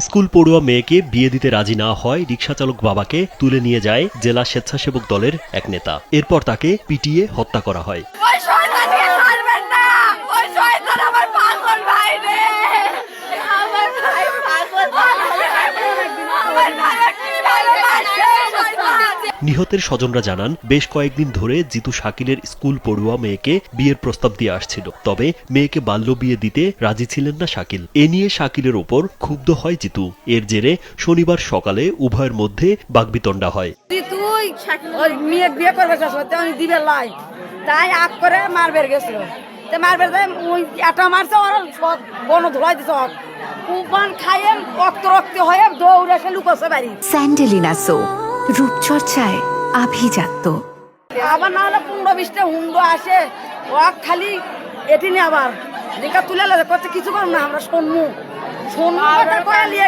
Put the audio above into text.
School পড়ুয়া মেয়েকে বিয়ে দিতে রাজি না হয় রিকশাচালক বাবাকে তুলে নিয়ে যায় জেলা স্বেচ্ছাসেবক দলের এক নেতা। এরপর তাকে পিটিয়ে হত্যা করা হয়। নিহতের স্বজনরা জানান বেশ কয়েকদিন ধরে জিতু শাকিলের স্কুল পড়ুয়া মেয়েকে বিয়ের প্রস্তাব দিয়ে আসছিল। তবে মেয়েকে বাল্য বিয়ে দিতে রাজি ছিলেন না শাকিল। এ নিয়ে শাকিলের ওপর ক্ষুব্ধ হয় জিতু। এর জেরে শনিবার সকালে উভয়ের মধ্যে বাগবিতণ্ডা হয়। তুই তুই ওই মেয়ে বিয়ে করবে আমি দিবে লাই। তাই আগ করে মারবের গেছিল। তো মারবের ওই একটা মারছে ওর বন ধুলাই দিছে ওর। কুপান খাইয়ে রক্ত রক্ত হয়ে দৌড়ে এসে লুকোছে বাড়ি। স্যান্ডেলিনা সো। রূপচর্চায় আভিজাত্য। আবার না হলে পনেরো বিশটা হুন্ড আসে। ও খালি এটি নিয়ে আবার। দিকা তুলে লাগে করতে কিছু করুন না আমরা শোনমু শোনমু কথা কয়ে নিয়ে